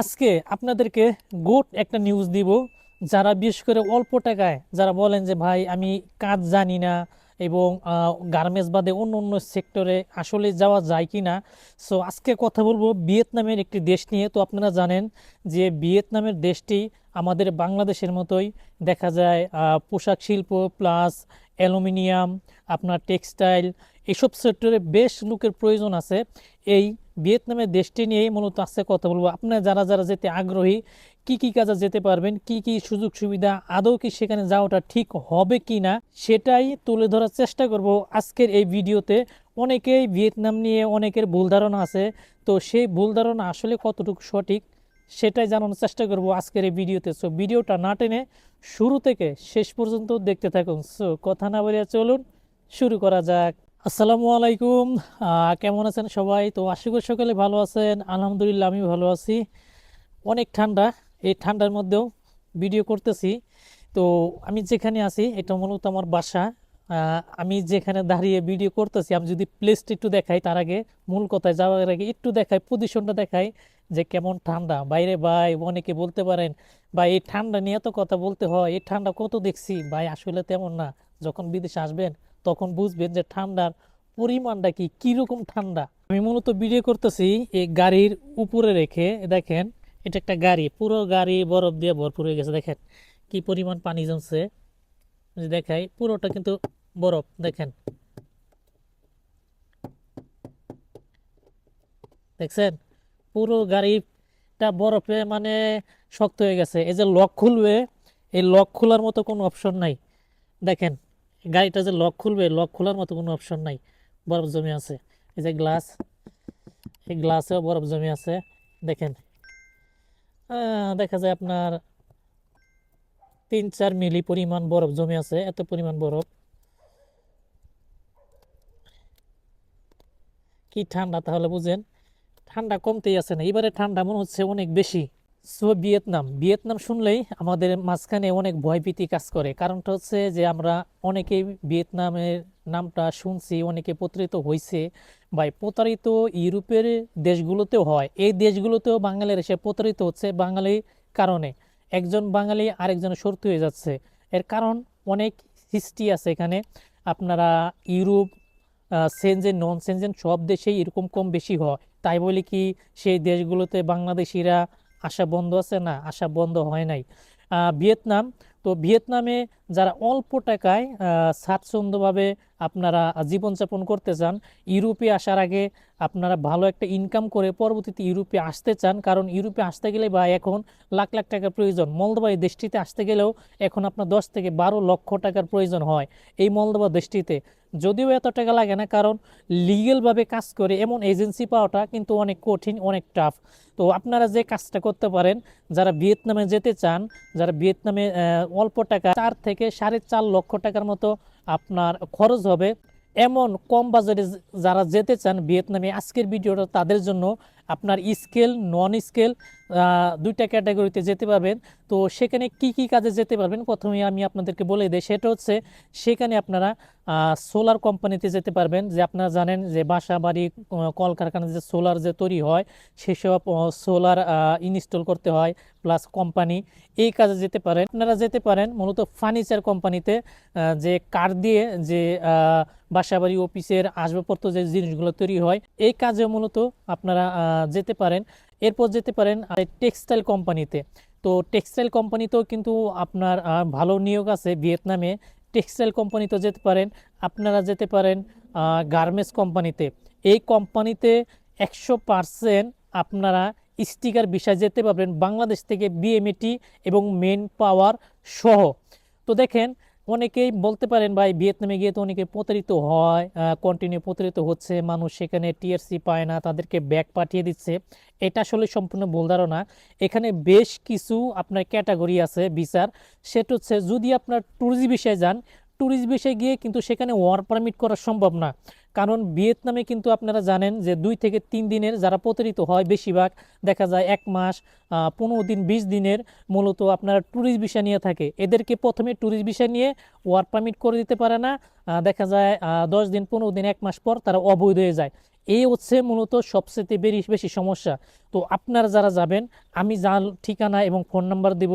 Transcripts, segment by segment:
আজকে আপনাদেরকে গুড একটা নিউজ দিব, যারা বিশেষ করে অল্প টাকায়, যারা বলেন যে, ভাই, আমি কাজ জানি না এবং গার্মেন্টস বাদে অন্য অন্য সেক্টরে আসলে যাওয়া যায় কি না সো আজকে কথা বলব ভিয়েতনামের একটি দেশ নিয়ে। তো আপনারা জানেন যে, ভিয়েতনামের দেশটি আমাদের বাংলাদেশের মতোই। দেখা যায় পোশাক শিল্প প্লাস অ্যালুমিনিয়াম, আপনার টেক্সটাইল এসব সেক্টরে বেশ লোকের প্রয়োজন আছে। এই ভিয়েতনামের দেশটি নিয়েই মূলত আজকে কথা বলব। আপনারা যারা যারা যেতে আগ্রহী, কি কি কাজে যেতে পারবেন, কি কি সুযোগ সুবিধা, আদৌ কি সেখানে যাওয়াটা ঠিক হবে কি না সেটাই তুলে ধরার চেষ্টা করব আজকের এই ভিডিওতে। অনেকেই ভিয়েতনাম নিয়ে অনেকের ভুল ধারণা আছে, তো সেই ভুল ধারণা আসলে কতটুকু সঠিক সেটাই জানানোর চেষ্টা করব আজকের এই ভিডিওতে। সো ভিডিওটা না টেনে শুরু থেকে শেষ পর্যন্ত দেখতে থাকুন। সো কথা না বলিয়া চলুন, শুরু করা যাক। আসসালামু আলাইকুম। কেমন আছেন সবাই? তো আশা করি সকালে ভালো আছেন। আলহামদুলিল্লাহ আমি ভালো আছি। অনেক ঠান্ডা, এই ঠান্ডার মধ্যেও ভিডিও করতেছি। তো আমি যেখানে আছি, এটা মূলত আমার বাসা। আমি যেখানে দাঁড়িয়ে ভিডিও করতেছি, আমি যদি প্লেসটা একটু দেখাই তার আগে, মূল কথায় যাওয়ার আগে একটু দেখাই পজিশনটা দেখাই যে কেমন ঠান্ডা। বাইরে ভাই, অনেকে বলতে পারেন, ভাই, এই ঠান্ডা নিয়ে তো কথা বলতে হয়, এই ঠান্ডা কত দেখছি? ভাই, আসলে তেমন না। যখন বিদেশে আসবেন তখন বুঝবেন যে ঠান্ডার পরিমাণটা কি, কীরকম ঠান্ডা। আমি মূলত ভিডিও করতেছি এই গাড়ির উপরে রেখে, দেখেন, এটা একটা গাড়ি, পুরো গাড়ি বরফ দিয়ে ভরপুর হয়ে গেছে, দেখেন, কি পরিমাণ পানি জমছে। দেখাই, পুরোটা কিন্তু বরফ, দেখেন। দেখছেন? পুরো গাড়িটা বরফে মানে শক্ত হয়ে গেছে। এই যে লক খুলবে, এই লক খোলার মতো কোনো অপশন নাই। দেখেন গাড়িটা যে লক খুলবে লক খোলার মতো কোনো অপশন নাই, বরফ জমে আছে। এই যে গ্লাস এই গ্লাসেও বরফ জমে আছে, দেখেন। দেখা যায় আপনার তিন চার মিলি পরিমাণ বরফ জমে আছে, এত পরিমাণ বরফ। কি ঠান্ডা তাহলে বুঝেন? ঠান্ডা কমতেই আছে না, এবারে ঠান্ডা মনে হচ্ছে অনেক বেশি। সো ভিয়েতনাম ভিয়েতনাম শুনলেই আমাদের মাঝখানে অনেক ভয়ভীতি কাজ করে। কারণটা হচ্ছে যে আমরা অনেকেই ভিয়েতনামের নামটা শুনছি, অনেকে প্রতারিত হয়েছে বা প্রতারিত ইউরোপের দেশগুলোতেও হয়। এই দেশগুলোতেও বাঙালির এসে প্রতারিত হচ্ছে বাঙালি কারণে। একজন বাঙালি আরেকজনের শর্ত হয়ে যাচ্ছে। এর কারণ অনেক হিস্ট্রি আছে এখানে। আপনারা ইউরোপ সেনজেন নন সেনজেন সব দেশেই এরকম কম বেশি হয়। তাই বলে কি সেই দেশগুলোতে বাংলাদেশিরা আসা বন্ধ আছে না? আশা বন্ধ হয় নাই। ভিয়েতনাম। তো ভিয়েতনামে যারা অল্প টাকায় স্বাচ্ছন্দ্যভাবে আপনারা জীবনযাপন করতে চান, ইউরোপে আসার আগে আপনারা ভালো একটা ইনকাম করে পরবর্তীতে ইউরোপে আসতে চান, কারণ ইউরোপে আসতে গেলে বা এখন লাখ লাখ টাকার প্রয়োজন। মলদোবা এই দেশটিতে আসতে গেলেও এখন আপনার দশ থেকে বারো লক্ষ টাকার প্রয়োজন হয় এই মলদোবা দেশটিতে। যদিও এত টাকা লাগে না, কারণ লিগেলভাবে কাজ করে এমন এজেন্সি পাওয়াটা কিন্তু অনেক কঠিন, অনেক টাফ তো আপনারা যে কাজটা করতে পারেন, যারা ভিয়েতনামে যেতে চান, যারা ভিয়েতনামে অল্প টাকা চার থেকে সাড়ে চার লক্ষ টাকার মতো আপনার খরচ হবে। এমন কম বাজারে যারা যেতে চান ভিয়েতনামে, আজকের ভিডিওটা তাদের জন্য আপনার স্কেল নন স্কেল দুইটা ক্যাটাগরিতে যেতে পারবেন। তো সেখানে কি কি কাজে যেতে পারবেন? প্রথমে আমি আপনাদেরকে বলে দিই সেটা হচ্ছে সেখানে আপনারা সোলার কোম্পানিতে যেতে পারবেন। যে আপনারা জানেন যে বাসা বাড়ি কলকারখানা যে সোলার যে তৈরি হয় সেসব সোলার ইনস্টল করতে হয় প্লাস কোম্পানি এই কাজে যেতে পারেন। আপনারা যেতে পারেন মূলত ফার্নিচার কোম্পানিতে যে কার দিয়ে যে আহ, বাসা বাড়ি অফিসের আসবাবপত্র যে জিনিসগুলো তৈরি হয় এই কাজে মূলত আপনারা যেতে পারেন। এরপর যেতে পারেন টেক্সটাইল কোম্পানিতে তো টেক্সটাইল কোম্পানিতেও কিন্তু আপনার ভালো নিয়োগ আছে ভিয়েতনামে। টেক্সটাইল কোম্পানিতে যেতে পারেন, আপনারা যেতে পারেন গার্মেন্টস কোম্পানিতে এই কোম্পানিতে একশো পারসেন্ট আপনারা স্টিকার বিষয় যেতে পারবেন। বাংলাদেশ থেকে বিএমএটি এবং মেন পাওয়ার সহ। তো দেখেন অনেকেই বলতে পারেন, ভাই, ভিয়েতনামে গিয়ে তো অনেকে প্রতারিত হয় কন্টিনিউ প্রতারিত হচ্ছে, মানুষ সেখানে টিআরসি পায় না, তাদেরকে ব্যাগ পাঠিয়ে দিচ্ছে। এটা আসলে সম্পূর্ণ ভুল ধারণা। এখানে বেশ কিছু আপনার ক্যাটাগরি আছে বিচার। সেটা হচ্ছে, যদি আপনার ট্যুরিস্ট বিষয়ে যান ট্যুরিস্ট বিষয়ে গিয়ে কিন্তু সেখানে ওয়ার পারমিট করা সম্ভব না। কারণ ভিয়েতনামে কিন্তু আপনারা জানেন যে দুই থেকে তিন দিনের যারা প্রতারিত হয় বেশিরভাগ, দেখা যায় এক মাস পনেরো দিন, বিশ দিনের মূলত আপনারা ট্যুরিস্ট ভিসা নিয়ে থাকে। এদেরকে প্রথমে ট্যুরিস্ট ভিসা নিয়ে ওয়ার পারমিট করে দিতে পারে না। দেখা যায় দশ দিন, পনেরো দিন, এক মাস পর তারা অবৈধ হয়ে যায়। এই হচ্ছে মূলত সবচেয়ে বেশি বেশি সমস্যা। তো আপনারা যারা যাবেন, আমি যার ঠিকানা এবং ফোন নাম্বার দিব,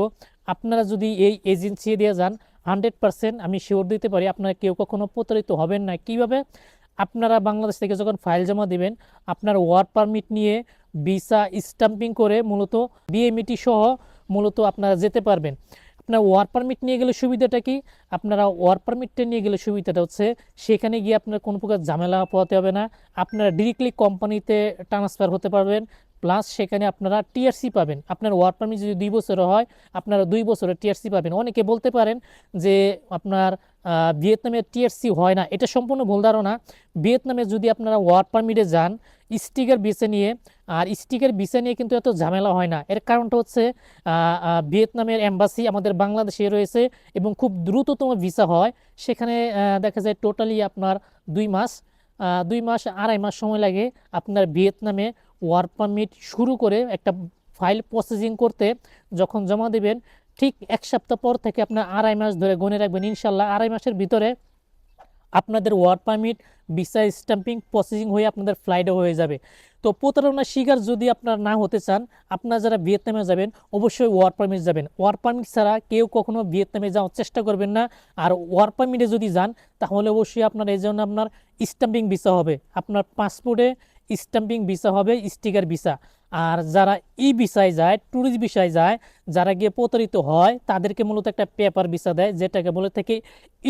আপনারা যদি এই এজেন্সি দিয়ে যান হান্ড্রেড পার্সেন্ট আমি শিওর দিতে পারি আপনারা কেউ কখনো প্রতারিত হবেন না। কীভাবে? আপনারা বাংলাদেশ থেকে যখন ফাইল জমা দিবেন, আপনার ওয়ার্ক পারমিট নিয়ে ভিসা স্টাম্পিং করে মূলত বিএমইটি সহ মূলত আপনারা যেতে পারবেন। আপনার ওয়ার পারমিট নিয়ে গেলে সুবিধাটা কি? আপনারা ওয়ার পারমিটটা নিয়ে গেলে সুবিধাটা হচ্ছে সেখানে গিয়ে আপনার কোনো প্রকার ঝামেলা পোহাতে হবে না। আপনারা ডিরেক্টলি কোম্পানিতে ট্রান্সফার হতে পারবেন। প্লাস সেখানে আপনারা টিআরসি পাবেন। আপনার ওয়ার্ক পারমিট যদি দুই বছরের হয়, আপনারা দুই বছরের টিআরসি পাবেন। অনেকে বলতে পারেন যে আপনার ভিয়েতনামের টিআরসি হয় না। এটা সম্পূর্ণ ভুল ধারণা। ভিয়েতনামে যদি আপনারা ওয়ার্ক পারমিটে যান স্টিকার ভিসা নিয়ে, আর স্টিকের ভিসা নিয়ে কিন্তু এত ঝামেলা হয় না। এর কারণটা হচ্ছে ভিয়েতনামের এম্বাসি আমাদের বাংলাদেশে রয়েছে এবং খুব দ্রুততম ভিসা হয়। সেখানে দেখা যায় টোটালি আপনার দুই মাস দুই মাস, আড়াই মাস সময় লাগে আপনার ভিয়েতনামে ওয়ার্ক পারমিট শুরু করে একটা ফাইল প্রসেসিং করতে যখন জমা দেবেন, ঠিক এক সপ্তাহ পর থেকে আপনার আড়াই মাস ধরে গুনে রাখবেন। ইনশাল্লাহ আড়াই মাসের ভিতরে আপনাদের work permit, visa stamping processing হয়ে আপনাদের ফ্লাইটও হয়ে যাবে। তো প্রতারণার শিকার যদি আপনারা না হতে চান, আপনারা যারা ভিয়েতনামে যাবেন, অবশ্যই ওয়ার্ক পারমিট যাবেন। ওয়ার্ক পারমিট ছাড়া কেউ কখনো ভিয়েতনামে যাওয়ার চেষ্টা করবেন না। আর ওয়ার্ক পারমিটে যদি যান, তাহলে অবশ্যই আপনার এই জন্য আপনার স্ট্যাম্পিং ভিসা হবে। আপনার পাসপোর্টে স্ট্যাম্পিং ভিসা হবে, স্টিকার ভিসা। আর যারা ই ভিসায় যায়, ট্যুরিস্ট ভিসায় যায়, যারা গিয়ে প্রতারিত হয়, তাদেরকে মূলত একটা পেপার ভিসা দেয়, যেটাকে বলে থেকে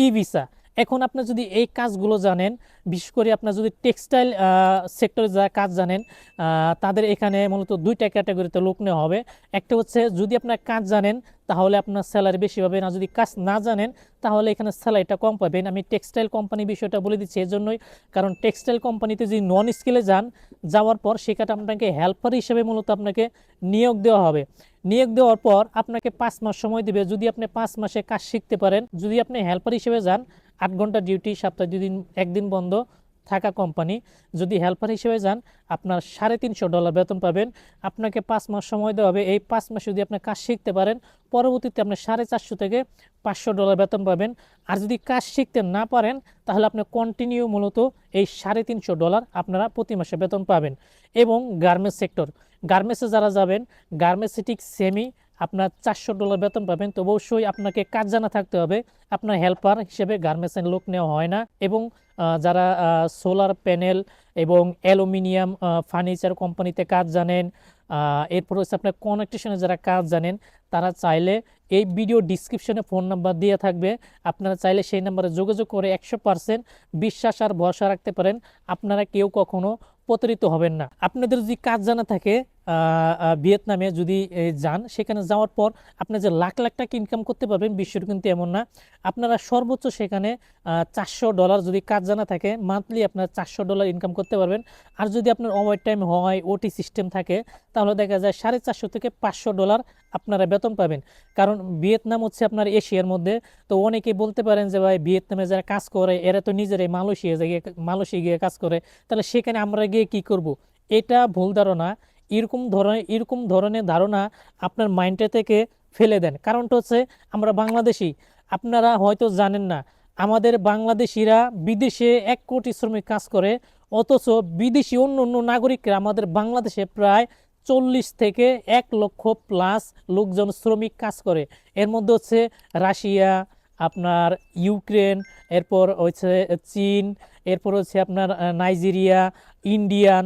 ই ভিসা। এখন আপনার যদি এই কাজগুলো জানেন, বিশেষ করে আপনার যদি টেক্সটাইল সেক্টরে যারা কাজ জানেন তাদের এখানে মূলত দুইটা ক্যাটাগরিতে লোক নেওয়া হবে। একটা হচ্ছে যদি আপনার কাজ জানেন, তাহলে আপনার স্যালারি বেশি পাবেন আর যদি কাজ না জানেন, তাহলে এখানে স্যালারিটা কম পাবেন। আমি টেক্সটাইল কোম্পানি বিষয়টা বলে দিচ্ছি এই জন্যই কারণ টেক্সটাইল কোম্পানিতে যদি নন স্কিলে যান, যাওয়ার পর সেখানে আপনাকে হেল্পার হিসেবে মূলত আপনাকে নিয়োগ দেওয়া হবে। নিয়োগ দেওয়ার পর আপনাকে পাঁচ মাস সময় দেবে। যদি আপনি পাঁচ মাসে কাজ শিখতে পারেন, যদি আপনি হেল্পার হিসেবে যান আট ঘণ্টা ডিউটি সপ্তাহে দুদিন একদিন বন্ধ থাকা কোম্পানি যদি হেল্পার হিসেবে যান, আপনার সাড়ে তিনশো ডলার বেতন পাবেন। আপনাকে পাঁচ মাস সময় দেওয়া হবে। এই পাঁচ মাস যদি আপনি কাজ শিখতে পারেন, পরবর্তীতে আপনি সাড়ে চারশো থেকে পাঁচশো ডলার বেতন পাবেন। আর যদি কাজ শিখতে না পারেন, তাহলে আপনি কন্টিনিউ মূলত এই সাড়ে তিনশো ডলার আপনারা প্রতি মাসে বেতন পাবেন। এবং গার্মেন্টস সেক্টর গার্মেন্টসে যারা যাবেন, গার্মেন্টসে ঠিক সেমি আপনার চারশো ডলার বেতন পাবেন। তো অবশ্যই আপনাকে কাজ জানা থাকতে হবে। আপনার হেল্পার হিসেবে গার্মেন্টসের লোক নেওয়া হয় না এবং যারা সোলার প্যানেল এবং অ্যালুমিনিয়াম ফার্নিচার কোম্পানিতে কাজ জানেন এরপর হচ্ছে আপনার কনেকটেশনে যারা কাজ জানেন, তারা চাইলে এই ভিডিও ডিসক্রিপশনে ফোন নাম্বার দিয়ে থাকবে। আপনারা চাইলে সেই নাম্বারে যোগাযোগ করে একশো পার্সেন্ট বিশ্বাস আর ভরসা রাখতে পারেন। আপনারা কেউ কখনো প্রতারিত হবেন না। আপনাদের যদি কাজ জানা থাকে ভিয়েতনামে যদি যান, সেখানে যাওয়ার পর আপনি যে লাখ লাখ টাকা ইনকাম করতে পারবেন বিশ্বর কিন্তু এমন না। আপনারা সর্বোচ্চ সেখানে চারশো ডলার যদি কাজ জানা থাকে মান্থলি আপনার চারশো ডলার ইনকাম করতে পারবেন। আর যদি আপনার ওভার টাইম হয় ওটি সিস্টেম থাকে, তাহলে দেখা যায় সাড়ে চারশো থেকে পাঁচশো ডলার আপনারা বেতন পাবেন। কারণ ভিয়েতনাম হচ্ছে আপনার এশিয়ার মধ্যে। তো অনেকে বলতে পারেন যে, ভাই, ভিয়েতনামে যারা কাজ করে, এরা তো নিজেরাই মালয়েশিয়া গিয়ে মালয়েশিয়া গিয়ে কাজ করে। তাহলে সেখানে আমরা গিয়ে কি করব? এটা ভুল ধারণা। এরকম ধরনের এরকম ধরনের ধারণা আপনার মাইন্ডে থেকে ফেলে দেন। কারণটা হচ্ছে আমরা বাংলাদেশি, আপনারা হয়তো জানেন না, আমাদের বাংলাদেশিরা বিদেশে এক কোটি শ্রমিক কাজ করে, অথচ বিদেশি অন্য অন্য নাগরিকরা আমাদের বাংলাদেশে প্রায় চল্লিশ থেকে এক লক্ষ প্লাস লোকজন শ্রমিক কাজ করে। এর মধ্যে হচ্ছে রাশিয়া, আপনার ইউক্রেন, এরপর হচ্ছে চীন, এরপর হচ্ছে আপনার নাইজেরিয়া, ইন্ডিয়ান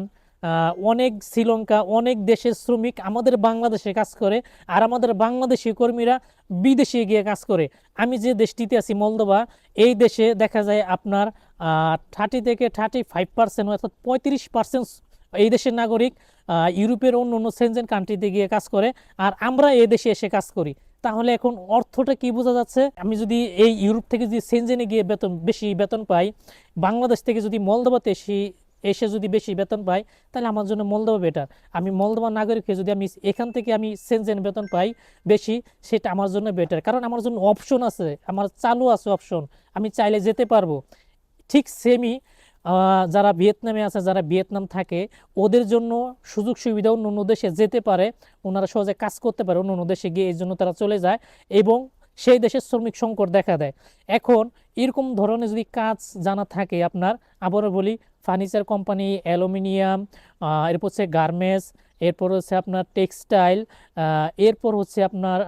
অনেক শ্রীলঙ্কা, অনেক দেশের শ্রমিক আমাদের বাংলাদেশে কাজ করে আর আমাদের বাংলাদেশি কর্মীরা বিদেশে গিয়ে কাজ করে। আমি যে দেশটিতে আছি মলদোবা এই দেশে দেখা যায় আপনার থার্টি থেকে থার্টি ফাইভ পার্সেন্ট অর্থাৎ পঁয়ত্রিশ পার্সেন্ট এই দেশের নাগরিক ইউরোপের অন্য অন্য সেনজেন কান্ট্রিতে গিয়ে কাজ করে আর আমরা এই দেশে এসে কাজ করি। তাহলে এখন অর্থটা কি বোঝা যাচ্ছে? আমি যদি এই ইউরোপ থেকে যদি সেনজেনে গিয়ে বেতন, বেশি বেতন পাই, বাংলাদেশ থেকে যদি মলদোবাতে এসে এসে যদি বেশি বেতন পাই তাহলে আমার জন্য মলদোবা বেটার আমি মলদোবা নাগরিককে যদি আমি এখান থেকে আমি সেনজেন বেতন পাই বেশি, সেটা আমার জন্য বেটার কারণ আমার জন্য অপশন আছে, আমার চালু আছে অপশন আমি চাইলে যেতে পারব। ঠিক সেমই যারা ভিয়েতনামে আছে, যারা ভিয়েতনাম থাকে, ওদের জন্য সুযোগ সুবিধা অন্য অন্য দেশে যেতে পারে, ওনারা সহজে কাজ করতে পারে, অন্য অন্য দেশে গিয়ে এই জন্য তারা চলে যায় এবং সেই দেশের শ্রমিক সংকট দেখা দেয়। এখন এরকম ধরনের যদি কাজ জানা থাকে আপনার, আবারও বলি, ফার্নিচার কোম্পানি, অ্যালুমিনিয়াম এরপর হচ্ছে গার্মেন্টস, এরপর হচ্ছে আপনার টেক্সটাইল এরপর হচ্ছে আপনার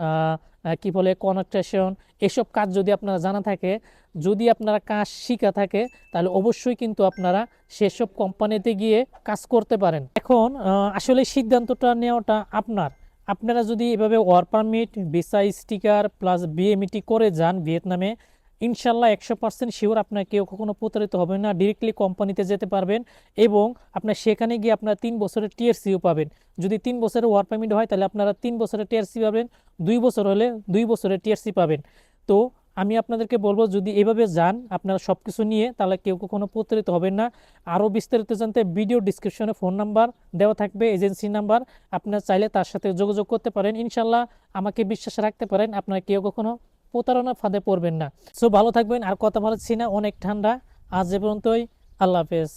কি বলে, কনস্ট্রাকশন, এসব কাজ যদি আপনারা জানা থাকে, যদি আপনারা কাজ শিখা থাকে, তাহলে অবশ্যই কিন্তু আপনারা সেসব কোম্পানিতে গিয়ে কাজ করতে পারেন। এখন আসলে সিদ্ধান্তটা নেওয়াটা আপনার। আপনারা যদি এভাবে work permit, visa, sticker plus BMET করে যান ভিয়েতনামে, ইনশাল্লাহ একশো পার্সেন্ট শিওর আপনার কেউ কখনো প্রতারিত হবে না ডিরেক্টলি কোম্পানিতে যেতে পারবেন এবং আপনার সেখানে গিয়ে আপনারা তিন বছরের টিআরসিও পাবেন। যদি তিন বছরের ওয়ার পারমিট হয় তাহলে আপনারা তিন বছরের টিআরসি পাবেন, দুই বছর হলে দুই বছরের টিআরসি পাবেন। তো আমি আপনাদেরকে বলব, যদি এভাবে যান, আপনারা সব কিছু নিয়ে, তাহলে কেউ কখনো প্রতারিত হবেন না। আরও বিস্তারিত জানতে ভিডিও ডিসক্রিপশনে ফোন নাম্বার দেওয়া থাকবে, এজেন্সি নাম্বার। আপনারা চাইলে তার সাথে যোগাযোগ করতে পারেন। ইনশাল্লাহ আমাকে বিশ্বাস রাখতে পারেন, আপনারা কেউ কখনো প্রতারণার ফাঁদে পড়বেন না। সো ভালো থাকবেন, আর কথা বলাচ্ছি না, অনেক ঠান্ডা। আজ এ পর্যন্তই, আল্লাহ হাফেজ।